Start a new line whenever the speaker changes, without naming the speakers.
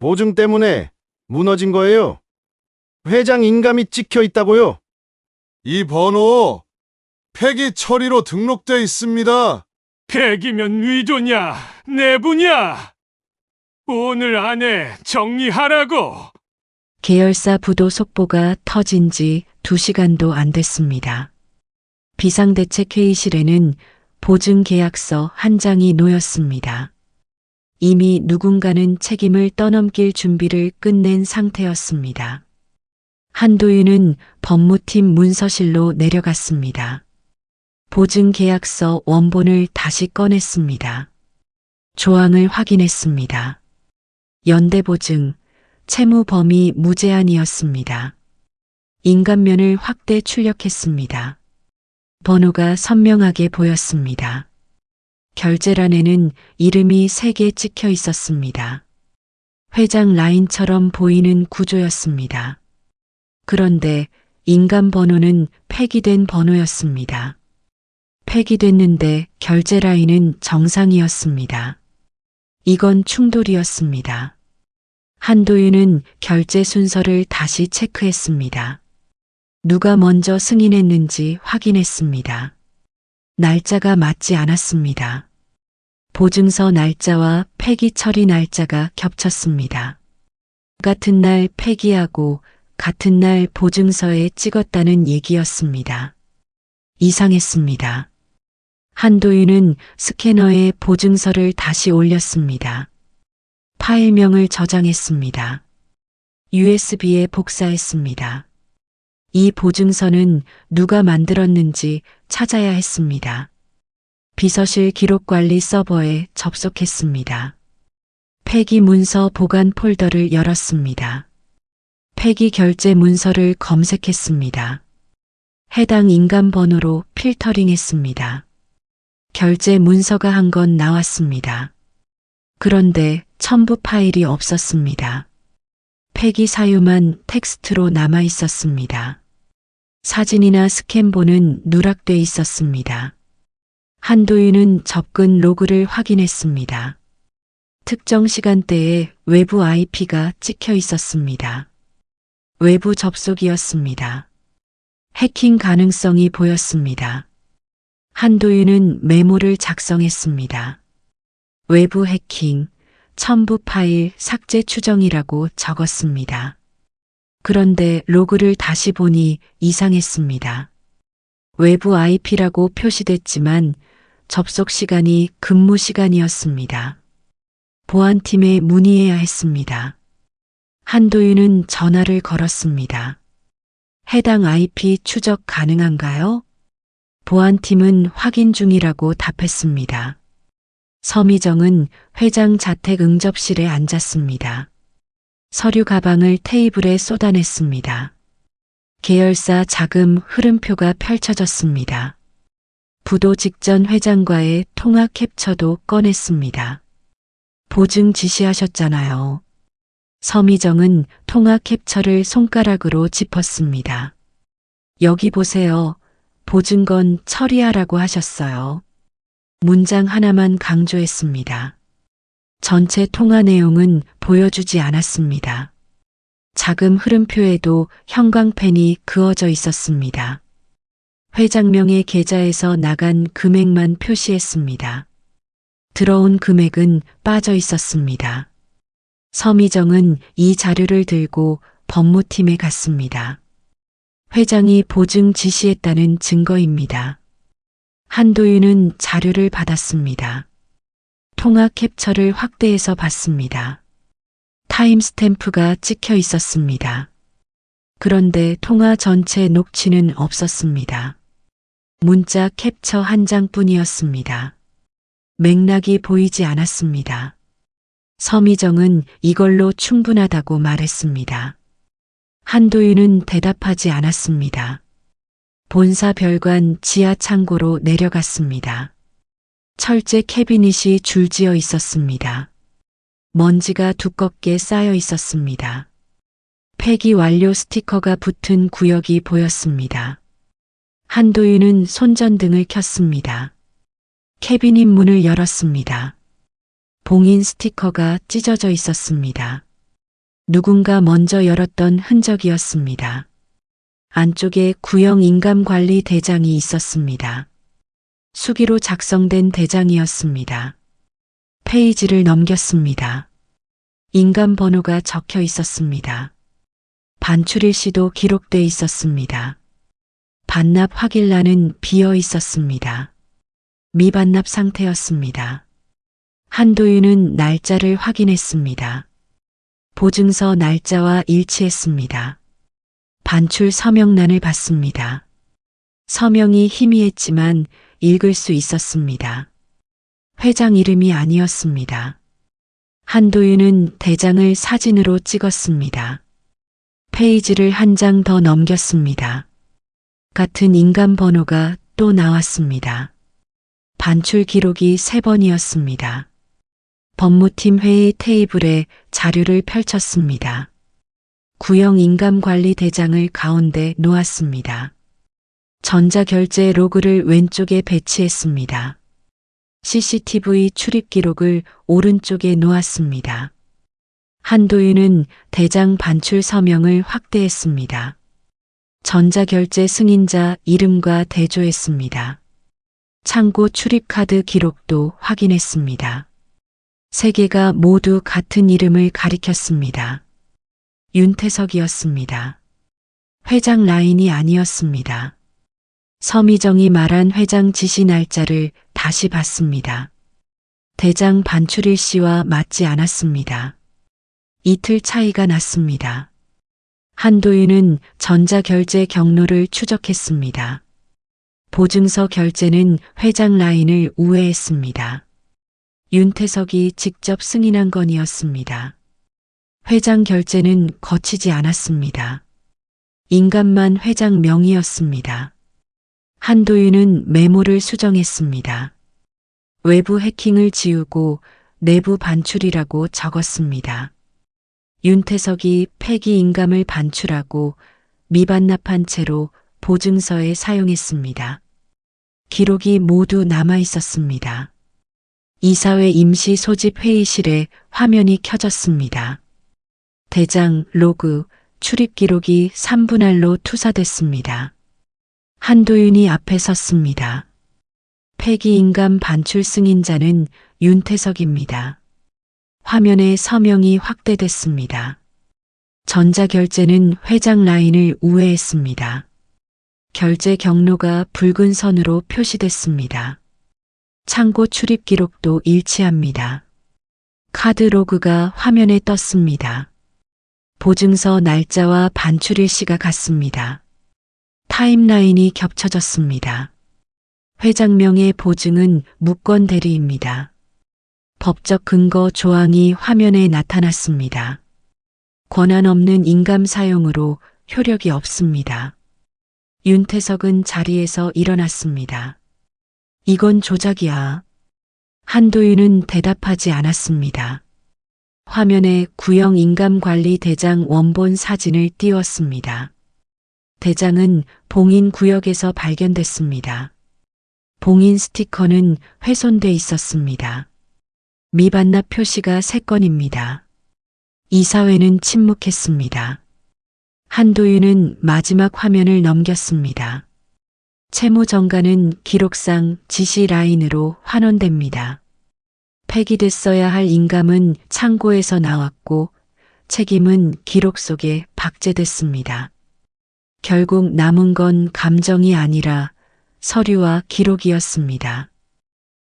보증 때문에 무너진 거예요. 회장 인감이 찍혀 있다고요.
이 번호 폐기 처리로 등록돼 있습니다.
백이면 위조냐, 내부냐? 오늘 안에 정리하라고.
계열사 부도 속보가 터진 지 2시간도 안 됐습니다. 비상대책회의실에는 보증계약서 한 장이 놓였습니다. 이미 누군가는 책임을 떠넘길 준비를 끝낸 상태였습니다. 한도윤은 법무팀 문서실로 내려갔습니다. 보증계약서 원본을 다시 꺼냈습니다. 조항을 확인했습니다. 연대보증, 채무 범위 무제한이었습니다. 인간면을 확대 출력했습니다. 번호가 선명하게 보였습니다. 결제란에는 이름이 3개 찍혀 있었습니다. 회장 라인처럼 보이는 구조였습니다. 그런데 인간 번호는 폐기된 번호였습니다. 폐기됐는데 결제 라인은 정상이었습니다. 이건 충돌이었습니다. 한도윤은 결제 순서를 다시 체크했습니다. 누가 먼저 승인했는지 확인했습니다. 날짜가 맞지 않았습니다. 보증서 날짜와 폐기 처리 날짜가 겹쳤습니다. 같은 날 폐기하고 같은 날 보증서에 찍었다는 얘기였습니다. 이상했습니다. 한도윤은 스캐너에 보증서를 다시 올렸습니다. 파일명을 저장했습니다. USB에 복사했습니다. 이 보증서는 누가 만들었는지 찾아야 했습니다. 비서실 기록관리 서버에 접속했습니다. 폐기 문서 보관 폴더를 열었습니다. 폐기 결제 문서를 검색했습니다. 해당 인간 번호로 필터링 했습니다. 결제 문서가 한 건 나왔습니다. 그런데 첨부 파일이 없었습니다. 폐기 사유만 텍스트로 남아 있었습니다. 사진이나 스캔본은 누락돼 있었습니다. 한도윤은 접근 로그를 확인했습니다. 특정 시간대에 외부 IP가 찍혀 있었습니다. 외부 접속이었습니다. 해킹 가능성이 보였습니다. 한도윤은 메모를 작성했습니다. 외부 해킹, 첨부 파일 삭제 추정이라고 적었습니다. 그런데 로그를 다시 보니 이상했습니다. 외부 IP라고 표시됐지만 접속 시간이 근무 시간이었습니다. 보안팀에 문의해야 했습니다. 한도윤은 전화를 걸었습니다. 해당 IP 추적 가능한가요? 보안팀은 확인 중이라고 답했습니다. 서미정은 회장 자택 응접실에 앉았습니다. 서류 가방을 테이블에 쏟아냈습니다. 계열사 자금 흐름표가 펼쳐졌습니다. 부도 직전 회장과의 통화 캡처도 꺼냈습니다. 보증 지시하셨잖아요. 서미정은 통화 캡처를 손가락으로 짚었습니다. 여기 보세요. 보증건 처리하라고 하셨어요. 문장 하나만 강조했습니다. 전체 통화 내용은 보여주지 않았습니다. 자금 흐름표에도 형광펜이 그어져 있었습니다. 회장명의 계좌에서 나간 금액만 표시했습니다. 들어온 금액은 빠져 있었습니다. 서미정은 이 자료를 들고 법무팀에 갔습니다. 회장이 보증 지시했다는 증거입니다. 한도윤은 자료를 받았습니다. 통화 캡처를 확대해서 봤습니다. 타임스탬프가 찍혀 있었습니다. 그런데 통화 전체 녹취는 없었습니다. 문자 캡처 한 장뿐이었습니다. 맥락이 보이지 않았습니다. 서미정은 이걸로 충분하다고 말했습니다. 한도윤은 대답하지 않았습니다. 본사 별관 지하 창고로 내려갔습니다. 철제 캐비닛이 줄지어 있었습니다. 먼지가 두껍게 쌓여 있었습니다. 폐기 완료 스티커가 붙은 구역이 보였습니다. 한도윤은 손전등을 켰습니다. 캐비닛 문을 열었습니다. 봉인 스티커가 찢어져 있었습니다. 누군가 먼저 열었던 흔적이었습니다. 안쪽에 구형 인감 관리 대장이 있었습니다. 수기로 작성된 대장이었습니다. 페이지를 넘겼습니다. 인감 번호가 적혀 있었습니다. 반출일 시도 기록돼 있었습니다. 반납 확인란은 비어 있었습니다. 미반납 상태였습니다. 한도윤은 날짜를 확인했습니다. 보증서 날짜와 일치했습니다. 반출 서명란을 봤습니다. 서명이 희미했지만 읽을 수 있었습니다. 회장 이름이 아니었습니다. 한도윤은 대장을 사진으로 찍었습니다. 페이지를 한 장 더 넘겼습니다. 같은 인감 번호가 또 나왔습니다. 반출 기록이 세 번이었습니다. 법무팀 회의 테이블에 자료를 펼쳤습니다. 구형 인감관리 대장을 가운데 놓았습니다. 전자결제 로그를 왼쪽에 배치했습니다. CCTV 출입 기록을 오른쪽에 놓았습니다. 한도윤은 대장 반출 서명을 확대했습니다. 전자결제 승인자 이름과 대조했습니다. 창고 출입카드 기록도 확인했습니다. 세 개가 모두 같은 이름을 가리켰습니다. 윤태석이었습니다. 회장 라인이 아니었습니다. 서미정이 말한 회장 지시 날짜를 다시 봤습니다. 대장 반출일 씨와 맞지 않았습니다. 이틀 차이가 났습니다. 한도윤은 전자결제 경로를 추적했습니다. 보증서 결제는 회장 라인을 우회했습니다. 윤태석이 직접 승인한 건이었습니다. 회장 결제는 거치지 않았습니다. 인감만 회장 명의였습니다. 한도윤은 메모를 수정했습니다. 외부 해킹을 지우고 내부 반출이라고 적었습니다. 윤태석이 폐기 인감을 반출하고 미반납한 채로 보증서에 사용했습니다. 기록이 모두 남아 있었습니다. 이사회 임시 소집 회의실에 화면이 켜졌습니다. 대장, 로그, 출입 기록이 3분할로 투사됐습니다. 한도윤이 앞에 섰습니다. 폐기 인감 반출 승인자는 윤태석입니다. 화면에 서명이 확대됐습니다. 전자결제는 회장 라인을 우회했습니다. 결제 경로가 붉은 선으로 표시됐습니다. 창고 출입 기록도 일치합니다. 카드 로그가 화면에 떴습니다. 보증서 날짜와 반출일 시가 같습니다. 타임라인이 겹쳐졌습니다. 회장명의 보증은 무권 대리입니다. 법적 근거 조항이 화면에 나타났습니다. 권한 없는 인감 사용으로 효력이 없습니다. 윤태석은 자리에서 일어났습니다. 이건 조작이야. 한도윤은 대답하지 않았습니다. 화면에 구형 인감관리 대장 원본 사진을 띄웠습니다. 대장은 봉인 구역에서 발견됐습니다. 봉인 스티커는 훼손돼 있었습니다. 미반납 표시가 3건입니다. 이사회는 침묵했습니다. 한도윤은 마지막 화면을 넘겼습니다. 채무 정가는 기록상 지시 라인으로 환원됩니다. 폐기됐어야 할 인감은 창고에서 나왔고 책임은 기록 속에 박제됐습니다. 결국 남은 건 감정이 아니라 서류와 기록이었습니다.